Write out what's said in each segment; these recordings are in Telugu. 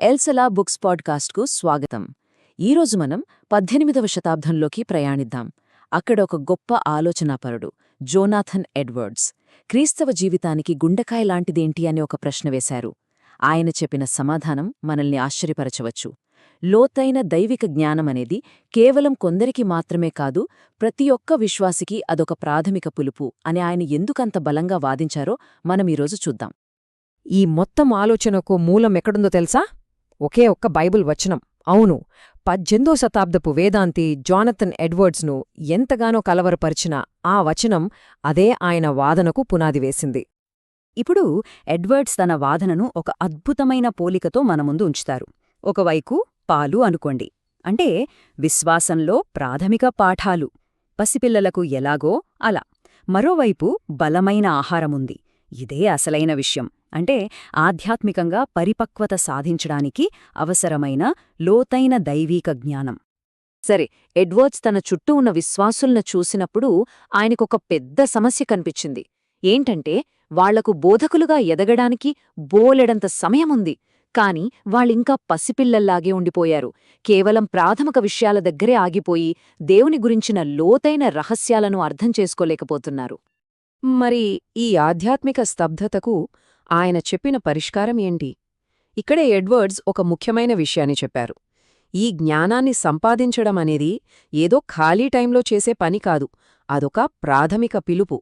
ఎల్సలా బుక్స్ పాడ్కాస్ట్కు స్వాగతం. ఈరోజు మనం పద్దెనిమిదవ శతాబ్దంలోకి ప్రయాణిద్దాం. అక్కడ ఒక గొప్ప ఆలోచనాపరుడు జోనాథన్ ఎడ్వర్డ్స్ క్రీస్తవ జీవితానికి గుండెకాయ లాంటిదేంటి అని ఒక ప్రశ్న వేశారు. ఆయన చెప్పిన సమాధానం మనల్ని ఆశ్చర్యపరచవచ్చు. లోతైన దైవిక జ్ఞానమనేది కేవలం కొందరికి మాత్రమే కాదు ప్రతి ఒక్క విశ్వాసికి అదొక ప్రాథమిక పులుపు అని ఆయన ఎందుకంత బలంగా వాదించారో మనం ఈరోజు చూద్దాం. ఈ మొత్తం ఆలోచనకు మూలం ఎక్కడుందో తెలుసా? ఒకే ఒక్క బైబిల్ వచనం. అవును పద్దెనిమిదో శతాబ్దపు వేదాంతి జానథన్ ఎడ్వర్డ్స్ను ఎంతగానో కలవరపరిచిన ఆ వచనం అదే ఆయన వాదనకు పునాది వేసింది. ఇప్పుడు ఎడ్వర్డ్స్ తన వాదనను ఒక అద్భుతమైన పోలికతో మన ముందు ఉంచుతారు. ఒకవైపు పాలు అనుకోండి. అంటే విశ్వాసంలో ప్రాథమిక పాఠాలు. పసిపిల్లలకు ఎలాగో అలా. మరోవైపు బలమైన ఆహారముంది. ఇదే అసలైన విషయం. అంటే ఆధ్యాత్మికంగా పరిపక్వత సాధించడానికి అవసరమైన లోతైన దైవీక జ్ఞానం. సరే ఎడ్వర్డ్స్ తన చుట్టూ ఉన్న విశ్వాసుల్ని చూసినప్పుడు ఆయనకొక పెద్ద సమస్య కనిపించింది. ఏంటంటే వాళ్ళకు బోధకులుగా ఎదగడానికి బోలెడంత సమయముంది. కాని వాళ్ళింకా పసిపిల్లల్లాగే ఉండిపోయారు. కేవలం ప్రాథమిక విషయాల దగ్గరే ఆగిపోయి దేవుని గురించిన లోతైన రహస్యాలను అర్థం చేసుకోలేకపోతున్నారు. మరి ఈ ఆధ్యాత్మిక స్తబ్దతకు ఆయన చెప్పిన పరిష్కారం ఏంటి? ఇక్కడే ఎడ్వర్డ్స్ ఒక ముఖ్యమైన విషయాన్ని చెప్పారు. ఈ జ్ఞానాన్ని సంపాదించడం అనేది ఏదో ఖాళీ టైంలో చేసే పని కాదు అదొక ప్రాథమిక పిలుపు.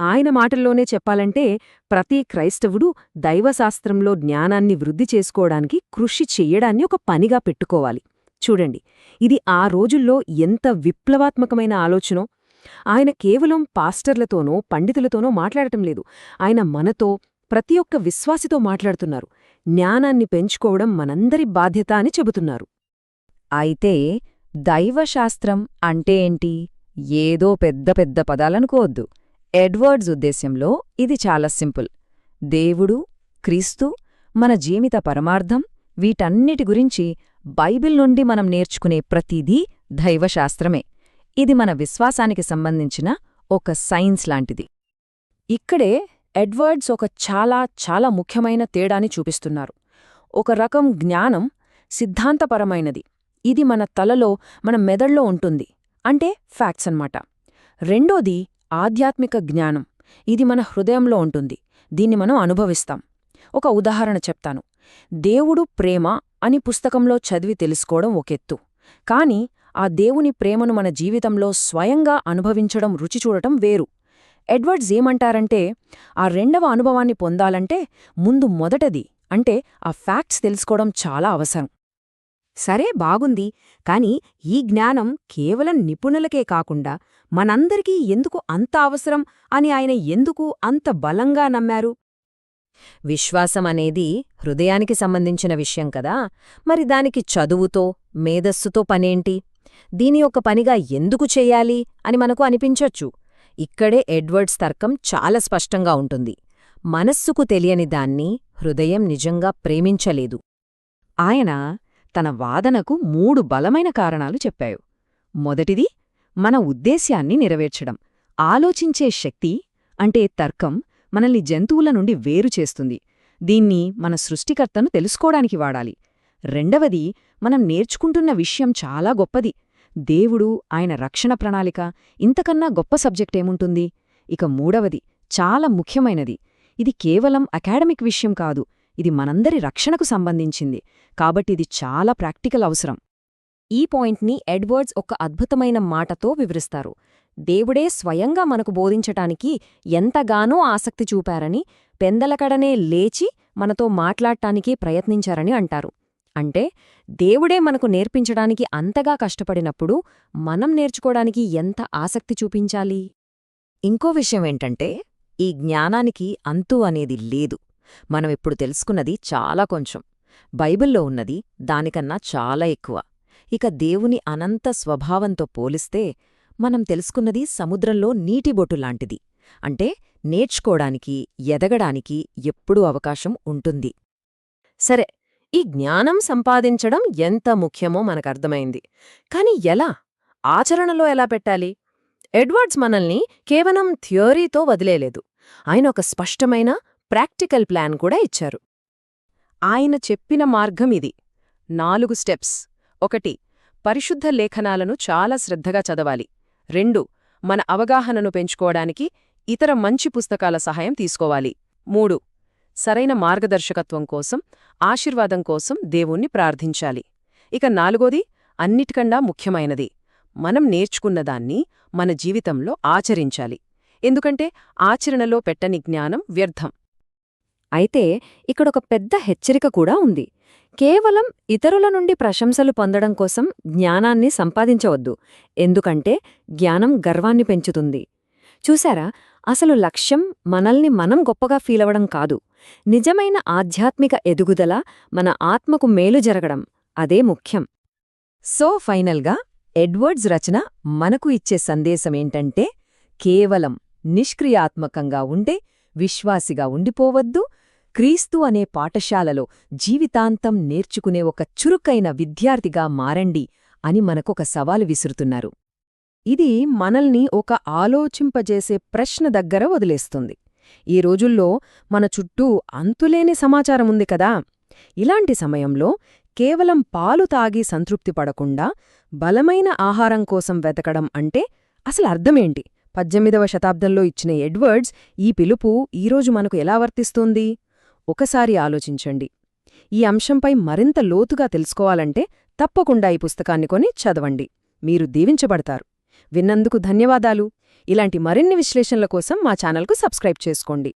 ఆయన మాటల్లోనే చెప్పాలంటే ప్రతి క్రైస్తవుడు దైవశాస్త్రంలో జ్ఞానాన్ని వృద్ధి చేసుకోవడానికి కృషి చెయ్యడాన్ని ఒక పనిగా పెట్టుకోవాలి. చూడండి ఇది ఆ రోజుల్లో ఎంత విప్లవాత్మకమైన ఆలోచనో ఆయన కేవలం పాస్టర్లతోనో పండితులతోనో మాట్లాడటం లేదు. ఆయన మనతో ప్రతి ఒక్క విశ్వాసితో మాట్లాడుతున్నారు. జ్ఞానాన్ని పెంచుకోవడం మనందరి బాధ్యత అని చెబుతున్నారు. అయితే దైవశాస్త్రం అంటే ఏంటి? ఏదో పెద్ద పెద్ద పదాలనుకోవద్దు. ఎడ్వర్డ్స్ ఉద్దేశ్యంలో ఇది చాలా సింపుల్. దేవుడు క్రీస్తు మన జీవిత పరమార్థం వీటన్నిటి గురించి బైబిల్ నుండి మనం నేర్చుకునే ప్రతిదీ దైవశాస్త్రమే. ఇది మన విశ్వాసానికి సంబంధించిన ఒక సైన్స్ లాంటిది. ఇక్కడే ఎడ్వర్డ్స్ ఒక చాలా చాలా ముఖ్యమైన తేడాని చూపిస్తున్నారు. ఒక రకం జ్ఞానం సిద్ధాంతపరమైనది. ఇది మన తలలో మన మెదళ్ళో ఉంటుంది. అంటే ఫ్యాక్ట్స్ అన్నమాట. రెండోది ఆధ్యాత్మిక జ్ఞానం. ఇది మన హృదయంలో ఉంటుంది. దీన్ని మనం అనుభవిస్తాం. ఒక ఉదాహరణ చెప్తాను. దేవుడు ప్రేమ అని పుస్తకంలో చదివి తెలుసుకోవడం ఒకెత్తు కాని ఆ దేవుని ప్రేమను మన జీవితంలో స్వయంగా అనుభవించడం రుచి చూడటం వేరు. ఎడ్వర్డ్స్ ఏమంటారంటే ఆ రెండవ అనుభవాన్ని పొందాలంటే ముందు మొదటది అంటే ఆ ఫ్యాక్ట్స్ తెలుసుకోవడం చాలా అవసరం. సరే బాగుంది కాని ఈ జ్ఞానం కేవలం నిపుణులకే కాకుండా మనందరికీ ఎందుకు అంత అవసరం అని ఆయన ఎందుకు అంత బలంగా నమ్మారు? విశ్వాసం అనేది హృదయానికి సంబంధించిన విషయం కదా. మరి దానికి చదువుతో మేధస్సుతో పనేంటి? దీని ఒక పనిగా ఎందుకు చెయ్యాలి అని మనకు అనిపించొచ్చు. ఇక్కడే ఎడ్వర్డ్స్ తర్కం చాలా స్పష్టంగా ఉంటుంది. మనస్సుకు తెలియని దాన్ని హృదయం నిజంగా ప్రేమించలేదు. ఆయన తన వాదనకు మూడు బలమైన కారణాలు చెప్పాయు మొదటిది మన ఉద్దేశ్యాన్ని నెరవేర్చడం. ఆలోచించే శక్తి అంటే తర్కం మనల్ని జంతువుల నుండి వేరు చేస్తుంది. దీన్ని మన సృష్టికర్తను తెలుసుకోవడానికి వాడాలి. రెండవది మనం నేర్చుకుంటున్న విషయం చాలా గొప్పది. దేవుడు ఆయన రక్షణ ప్రణాళిక ఇంతకన్నా గొప్ప సబ్జెక్టేముంటుంది ఇక మూడవది చాలా ముఖ్యమైనది. ఇది కేవలం అకాడమిక్ విషయం కాదు ఇది మనందరి రక్షణకు సంబంధించింది. కాబట్టి ఇది చాలా ప్రాక్టికల్ అవసరం. ఈ పాయింట్ని ఎడ్వర్డ్స్ ఒక అద్భుతమైన మాటతో వివరిస్తారు. దేవుడే స్వయంగా మనకు బోధించటానికి ఎంతగానో ఆసక్తి చూపారని పెందలకడనే లేచి మనతో మాట్లాడటానికి ప్రయత్నించారని అంటారు. అంటే దేవుడే మనకు నేర్పించడానికి అంతగా కష్టపడినప్పుడు మనం నేర్చుకోవడానికి ఎంత ఆసక్తి చూపించాలి? ఇంకో విషయం ఏంటంటే ఈ జ్ఞానానికి అంతు అనేది లేదు. మనమిప్పుడు తెలుసుకున్నది చాలా కొంచెం. బైబిల్లో ఉన్నది దానికన్నా చాలా ఎక్కువ. ఇక దేవుని అనంత స్వభావంతో పోలిస్తే మనం తెలుసుకున్నది సముద్రంలో నీటిబొట్టులాంటిది అంటే నేర్చుకోడానికి ఎదగడానికి ఎప్పుడూ అవకాశం ఉంటుంది. సరే ఈ జ్ఞానం సంపాదించడం ఎంత ముఖ్యమో మనకర్థమైంది. కాని ఎలా? ఆచరణలో ఎలా పెట్టాలి? ఎడ్వర్డ్స్ మనల్ని కేవలం థియోరీతో వదిలేలేదు. ఆయన ఒక స్పష్టమైన ప్రాక్టికల్ ప్లాన్ కూడా ఇచ్చారు. ఆయన చెప్పిన మార్గం ఇది. నాలుగు స్టెప్స్. ఒకటి పరిశుద్ధ లేఖనాలను చాలా శ్రద్ధగా చదవాలి. రెండు మన అవగాహనను పెంచుకోవడానికి ఇతర మంచి పుస్తకాల సహాయం తీసుకోవాలి. మూడు సరైన మార్గదర్శకత్వం కోసం ఆశీర్వాదం కోసం దేవుణ్ణి ప్రార్థించాలి. ఇక నాలుగోది అన్నిటికన్నా ముఖ్యమైనది మనం నేర్చుకున్నదాన్ని మన జీవితంలో ఆచరించాలి. ఎందుకంటే ఆచరణలో పెట్టని జ్ఞానం వ్యర్థం. అయితే ఇక్కడొక పెద్ద హెచ్చరిక కూడా ఉంది. కేవలం ఇతరుల నుండి ప్రశంసలు పొందడం కోసం జ్ఞానాన్ని సంపాదించవద్దు. ఎందుకంటే జ్ఞానం గర్వాన్ని పెంచుతుంది. చూశారా? అసలు లక్ష్యం మనల్ని మనం గొప్పగా ఫీలవడం కాదు. నిజమైన ఆధ్యాత్మిక ఎదుగుదల మన ఆత్మకు మేలు జరగడం అదే ముఖ్యం. సో ఫైనల్గా ఎడ్వర్డ్స్ రచన మనకు ఇచ్చే సందేశమేంటంటే కేవలం నిష్క్రియాత్మకంగా ఉండే విశ్వాసిగా ఉండిపోవద్దు. క్రీస్తు అనే పాఠశాలలో జీవితాంతం నేర్చుకునే ఒక చురుకైన విద్యార్థిగా మారండి అని మనకొక సవాలు విసురుతున్నారు. ఇది మనల్ని ఒక ఆలోచింపజేసే ప్రశ్న దగ్గర వదిలేస్తుంది. ఈ రోజుల్లో మన చుట్టూ అంతులేని సమాచారం ఉంది కదా. ఇలాంటి సమయంలో కేవలం పాలు తాగి సంతృప్తి పడకుండా బలమైన ఆహారం కోసం వెతకడం అంటే అసలు అర్థమేంటి? పద్దెనిమిదవ శతాబ్దంలో ఇచ్చిన ఎడ్వర్డ్స్ ఈ పిలుపు ఈరోజు మనకు ఎలా వర్తిస్తోంది? ఒకసారి ఆలోచించండి. ఈ అంశంపై మరింత లోతుగా తెలుసుకోవాలంటే తప్పకుండా ఈ పుస్తకాన్ని కొని చదవండి. మీరు దీవించబడతారు. విన్నందుకు ధన్యవాదాలు. ఇలాంటి మరిన్ని విశ్లేషణల కోసం మా ఛానల్కు సబ్స్క్రైబ్ చేసుకోండి.